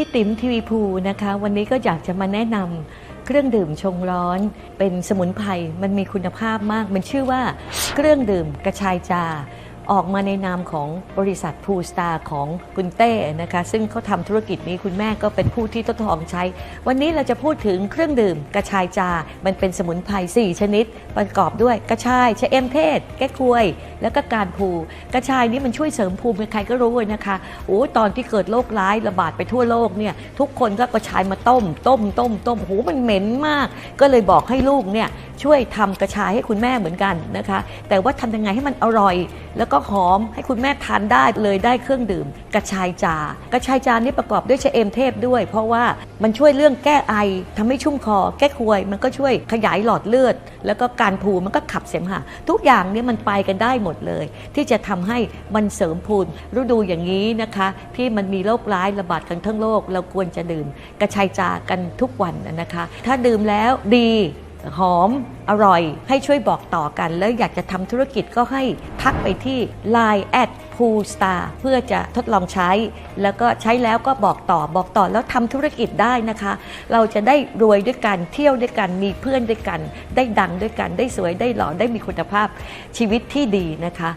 พี่ติ๋มทีวีภูนะคะ วันนี้ก็อยากจะมาแนะนำเครื่องดื่มชงร้อน เป็นสมุนไพรมันมีคุณภาพมาก มันชื่อว่าเครื่องดื่มกระชายจา ออกมาในนามของบริษัทพูสตาของคุณเต้นะคะ ซึ่งเขาทำธุรกิจนี้คุณแม่ก็เป็นผู้ที่ทดลองใช้ วันนี้เราจะพูดถึงเครื่องดื่มกระชายจา มันเป็นสมุนไพร4ชนิด ประกอบด้วยกระชายชะเอมเทศ แก้ควยแล้วก็การพูกระชายนี่มันช่วยเสริมภูมิใครก็รู้เลยนะคะโอ้ตอนที่เกิดโรคร้ายระบาดไปทั่วโลกเนี่ยทุกคนก็กระชายมาต้ม ต้มต้มต้มโอ้โหมันเหม็นมาก ก็เลยบอกให้ลูกเนี่ยช่วยทำกระชายให้คุณแม่เหมือนกันนะคะ แต่ว่าทำยังไงให้มันอร่อย แล้วก็หอมให้คุณแม่ทานได้เลยได้เครื่องดื่ม กระชายจา กระชายจานี่ประกอบด้วยชะเอมเทพด้วย เพราะว่ามันช่วยเรื่องแก้ไอทำให้ชุ่มคอ แก้ควย มันก็ช่วยขยายหลอดเลือด แล้วก็การผูมันก็ขับเสมหะทุกอย่างเนี่ยมันไปกันได้หมดเลย ที่จะทำให้มันเสริมพูนฤดูอย่างนี้นะคะ ที่มันมีโรคร้ายระบาดกันทั้งโลก เราควรจะดื่มกระชายจากันทุกวันนะคะ ถ้าดื่มแล้วดี หอมอร่อยให้ช่วยบอกต่อกัน แล้วอยากจะทำธุรกิจก็ให้ทักไปที่ Line แอด p o o Star เพื่อจะทดลองใช้ แล้วก็ใช้แล้วก็บอกต่อบอกต่อแล้วทำธุรกิจได้นะคะ เราจะได้รวยด้วยกันเที่ยวด้วยกันมีเพื่อนด้วยกัน ได้ดังด้วยกันได้สวยได้หล่อได้มีคุณภาพชีวิตที่ดีนะคะ